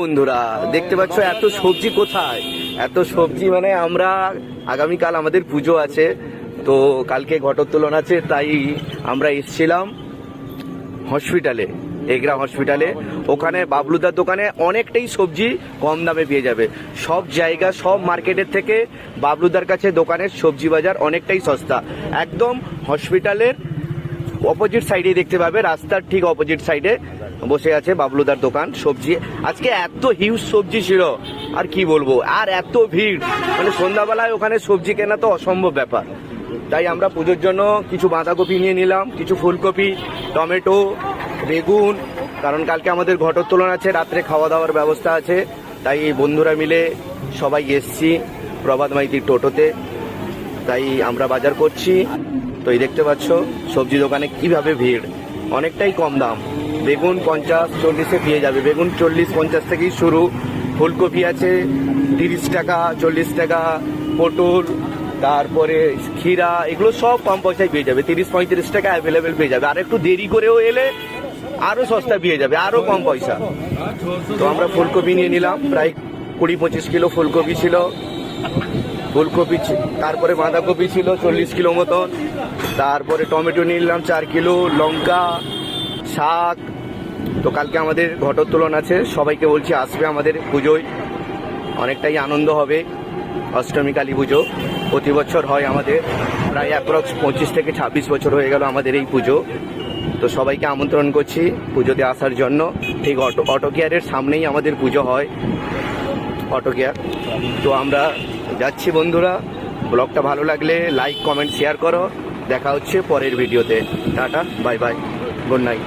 বন্ধুরা, দেখতে পাচ্ছ এত সবজি কোথায়? এত সবজি মানে আমরা আগামীকাল আমাদের পুজো আছে, তো কালকে ঘটোত্তোলন আছে, তাই আমরা এসছিলাম হসপিটালে, এগরা হসপিটালে। ওখানে বাবলুদার দোকানে অনেকটাই সবজি কম দামে পেয়ে যাবে। সব জায়গা, সব মার্কেটের থেকে বাবলুদার কাছে দোকানের সবজি বাজার অনেকটাই সস্তা। একদম হসপিটালের অপোজিট সাইডে দেখতে পাবে, রাস্তার ঠিক অপোজিট সাইডে বসে আছে বাবলুদার দোকান, সবজি। আজকে এত হিউজ সবজি ছিল, আর কি বলব, আর এত ভিড়। মানে সন্ধ্যাবেলায় ওখানে সবজি কেনা তো অসম্ভব ব্যাপার। তাই আমরা পুজোর জন্য কিছু বাঁধাকপি নিয়ে নিলাম, কিছু ফুলকপি, টমেটো, বেগুন, কারণ কালকে আমাদের ঘটোত্তোলন আছে, রাত্রে খাওয়া দাওয়ার ব্যবস্থা আছে। তাই বন্ধুরা মিলে সবাই এসছি প্রভাত মাইতির টোটোতে। তাই আমরা বাজার করছি। তো এই দেখতে পাচ্ছ, সবজি দোকানে কীভাবে ভিড়? অনেকটাই কম দাম। বেগুন পঞ্চাশ, চল্লিশে পেয়ে যাবে। বেগুন চল্লিশ, পঞ্চাশ থেকেই শুরু। ফুলকপি আছে তিরিশ টাকা, চল্লিশ টাকা। পটল, তারপরে ক্ষীরা, এগুলো সব কম পয়সায় পেয়ে যাবে। তিরিশ, পঁয়ত্রিশ টাকা অ্যাভেলেবেল পেয়ে যাবে। আর একটু দেরি করেও এলে আরও সস্তা পেয়ে যাবে, আরও কম পয়সা। তো আমরা ফুলকপি নিয়ে নিলাম। প্রায় কুড়ি পঁচিশ কিলো ফুলকপি ছিল। ফুলকপি তারপরে বাঁধাকপি ছিল চল্লিশ কিলো মতন তারপরে টমেটো নিলাম চার কিলো, লঙ্কা, শাক। তো কালকে আমাদের ঘটোত্তোলন আছে, সবাইকে বলছি আসবে আমাদের পুজোয়। অনেকটাই আনন্দ হবে, অষ্টমী, কালী পুজো। প্রতি বছর হয় আমাদের। প্রায় অ্যাপ্রক্স পঁচিশ থেকে ছাব্বিশ বছর হয়ে গেল আমাদের এই পুজো। তো সবাইকে আমন্ত্রণ করছি পুজোতে আসার জন্য। ঠিক অটো অটো কেয়ারের সামনেই আমাদের পুজো হয়। অটো কেয়ার তো আমরা যাচ্ছি বন্ধুরা, ব্লগটা ভালো লাগলে লাইক কমেন্ট শেয়ার করো। দেখা হচ্ছে পরের ভিডিওতে। Tata bye bye good night